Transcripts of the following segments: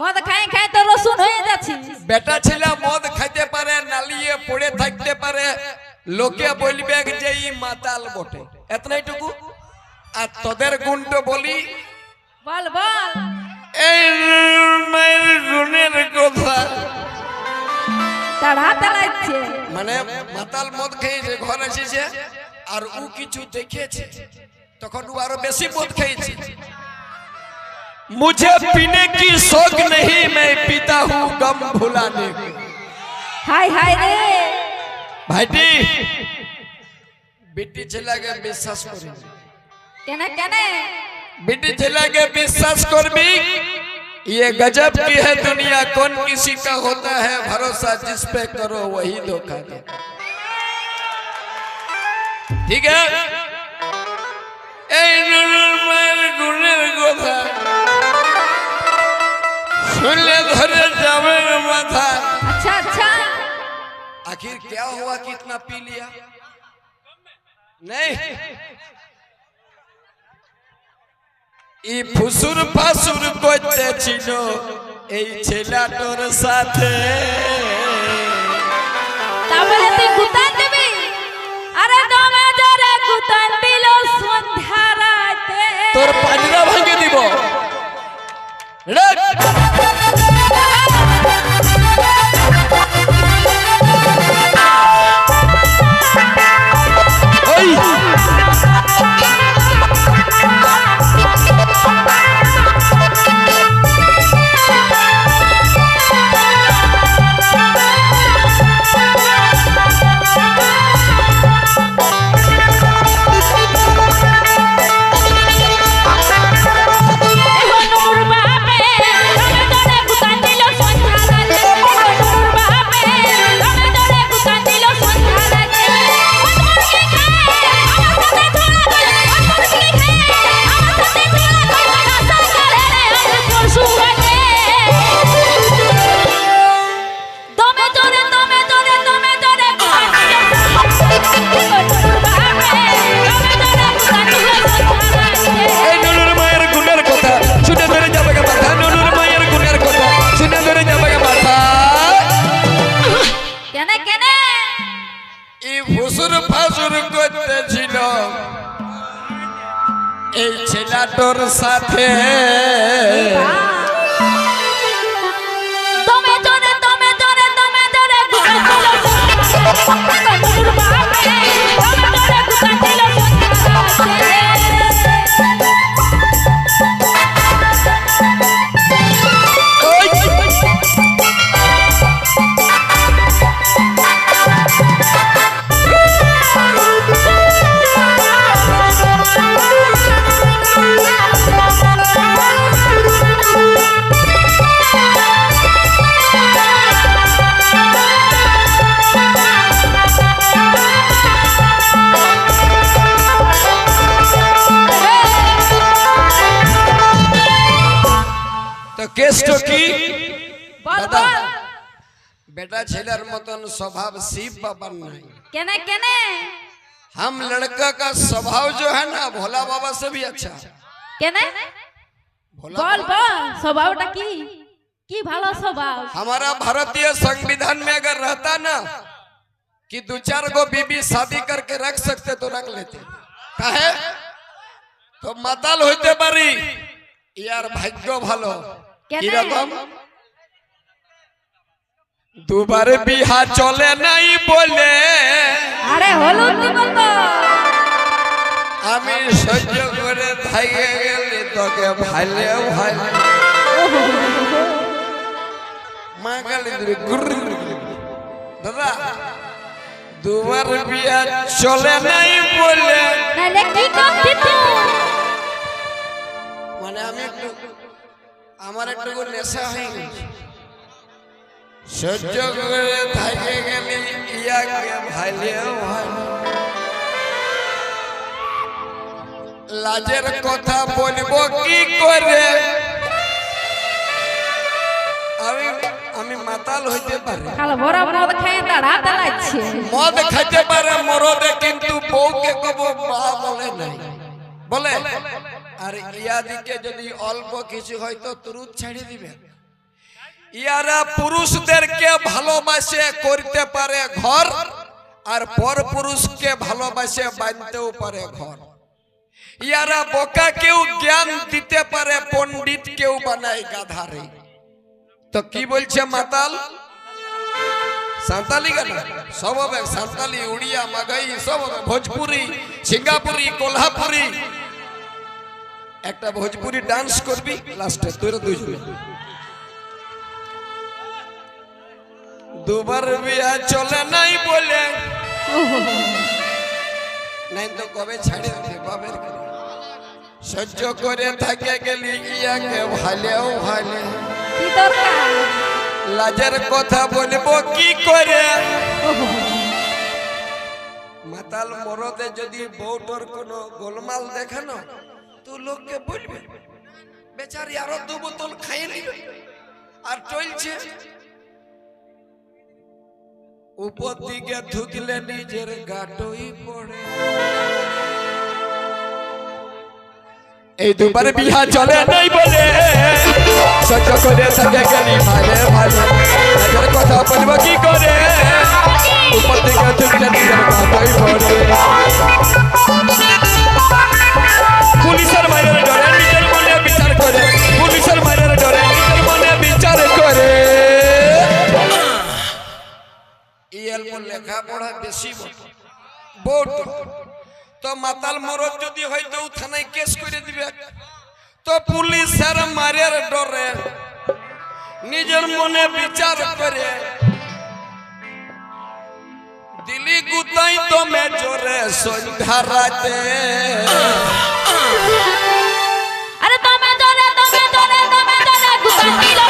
মদ খাই খাই তো রসুন হয়ে যাচ্ছি। বেটা ছেলে মদ খাইতে পারে নালিয়ে পড়ে থাকতে পারে। লোকে বলবে যে ই মাতাল বটে। এতনাইটুকু? আর তোদের গুণটা বলি? বল বল। এই মায়ের গুণের কথা। তাড়া তাড়াচ্ছে মানে মাতাল মদ খেয়েছে ঘর এসেছে আর ও কিছু দেখেছে তখন ও আরও বেশি মদ খেয়েছে। मुझे पीने की शौक नहीं मैं पीता हूँ गम भुलाने को হাই হাই রে ভাইটি বেটি ছেলেকে বিশ্বাস করি কেনে কেনে बेटी चला के विश्वास करबी ये गजब की है दुनिया कौन किसी का होता है भरोसा जिस पे करो वही धोखा दे ठीक है এই নুনুর মায়ের গুণের কথা শুনলে ধরে যাবে মাথা अच्छा अच्छा आखिर क्या हुआ कि इतना पी लिया नहीं ই ফুসুর ফাসুর করতে ছিল এই ছেলেটার সাথে তারপরে তুই গুতান দিবি আরে দমে জরে গুতান দিল সন্ধ্যা রাতে তোর পাজরা ভাঙে দিব রেড। ছেলেটার সাথে দমে बेटा ছেলের মতন स्वभाव शिव बाबा नहीं কেনে কেনে हम लड़का का स्वभाव जो है ना भोला बाबा से भी अच्छा है কেনে भोला বল বল স্বভাবটা কি কি ভালো স্বভাব हमारा भारतीय संविधान में अगर रहता ना कि दो चार गो बीबी शादी करके रख सकते तो रख लेते काहे तो माताल होते पारी यार भाग्य ভালো কেনে? কিরকম দুবার বিহা চলে নাই বলে। আরে তো আমি সহ্য করে থাইকে গেলি তোকে ভাইলে ভাই। মা গালি দিবি গুর দাদা দুবার বিয়া চলে নাই বলে। নালে কি করতি তুই মানে আমি একটু আমার একটু নেশা হয়ে গেছে। সহ্য করে থাকে গেলি ইয়াকে ভাই লাজের কথা বলব কি করে? আমি আমি মাতাল হইতে পারে। কাল ভরা মদ খেয়ে দাঁড়াতে লাগছে মদ খাইতে পারে মরদে কিন্তু বউকে কব মা বলে নাই। বলে? আর ইয়াদিকে যদি অল্প কিছু হয় তো তুরুত ছাড়িয়ে দিবে। ইয়ারা পুরুষদেরকে ভালোবাসে, করতে পারে ঘর, আর পর পুরুষকে ভালোবাসে, বাঁধতেও পারে ঘর। ইয়ারা বোকা কেউ জ্ঞান দিতে পারে পণ্ডিত কেউ বানায় গাধারে। তো কি বলছে মাতাল? সাঁওতালি গান সব হবে সাঁওতালি, উড়িয়া, মাগাই, সব হবে। ভোজপুরি, সিঙ্গাপুরি, কোল্হাপুরি। একটা ভোজপুরি ডান্স করবি লাস্টে তোর দুজনে। দুবার বিয়া চলে নাই বলে। নাই তো কবে ছাড়ি দিতে বাবের সহ্য করে থাকে গেলি ইয়াকে ভালেও ভালে। কি দরকার? লাজের কথা বলব কি করে? মাতাল মরদে যদি বউটোর কোনো গোলমাল দেখানো তো লোককে বলবে বেচারি আরও দু বোতল খাইয়ে নিবে। আর চলছে উপর দিকে থুকলে নিজের গাটই পড়ে। এই দুবার বিহা চলে নাই বলে। সহ্য করে থাকে গেলি ভালে ভালে নিজের কথা বলব কি করে? উপর থেকে চুলটা নিজের মাথায় পড়ে। পুলিশের মায়ের লেখাপড়া বেশি বটে। তো মাতাল মরদ যদি হয়তো থানায় কেস করে দিবে। তো পুলিশের মারের ডরে নিজের মনে বিচার করে। দিলি গুতাই তো মেজরে সন্ধ্যা রাতে। আরে তুমি জোরে তুমি জোরে তুমি জোরে গুতা দিল।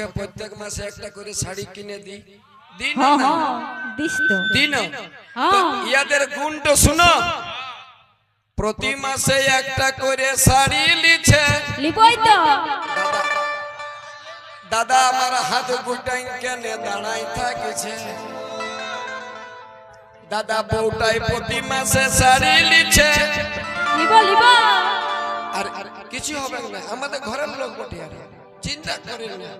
তোকে প্রত্যেক মাসে একটা করে শাড়ি কিনে দি দিন হ্যাঁ হ্যাঁ দিস তো। দিন। হ্যাঁ। ইয়াদের গুণটা শুনো। প্রতি মাসে একটা করে শাড়ি লিছে দাদা দাদা আমার হাত গুটাই কেনে দাঁড়াই থাকছে। দাদা বউটাই প্রতি মাসে শাড়ি লিছে লিব লিব আর আর কিছু হবে না। আমাদের ঘরের লোক বটে চিন্তা করেন না।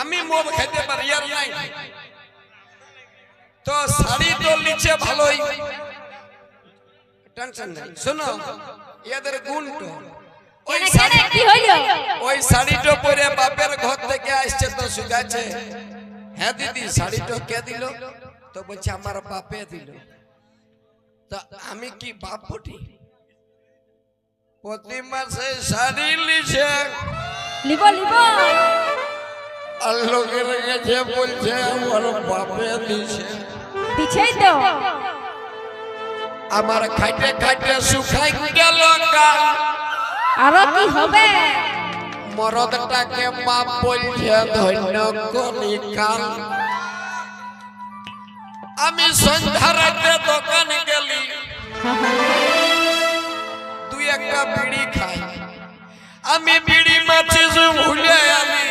আমি মদ খেতে পারি আর নাই। তো শাড়ি তো লিচে ভালোই। টেনশন নাই শোনো ইয়াদের গুণ তো। ওই শাড়ি কি হইল? ওই শাড়িটা পরে বাপের ঘর থেকে আসছে তো সুগাছে হ্যাঁ দিদি শাড়িটা কে দিল? তো বলছে আমার বাপে দিল। তো আমি কি বাপ বটি? প্রতি মাসে শাড়ি লিছে লিব লিব। আর লোকের কাছে বলছে আমার বাপে দিছে দিছেই তো। আমার খাইতে খাইতে শুকাই গেল গাল আরও কি হবে? মরদটাকে বাপ বলছে ধন্য কলি কাল। আমি সন্ধ্যা রাতে দোকান গেলি। দুই একটা বিড়ি খাই। আমি বিড়ি মাছিস ভুলে আমি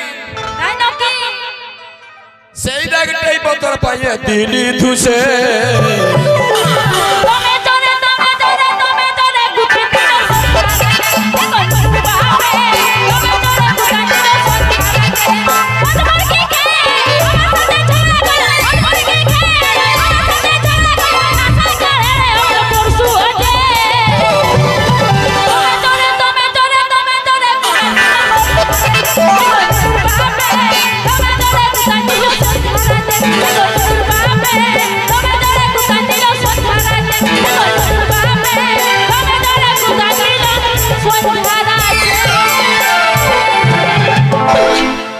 সেই ডাকটাই বতর পাইয়ে দিলি ধুসে। তুমি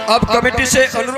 अब कमेटी से अनुरोध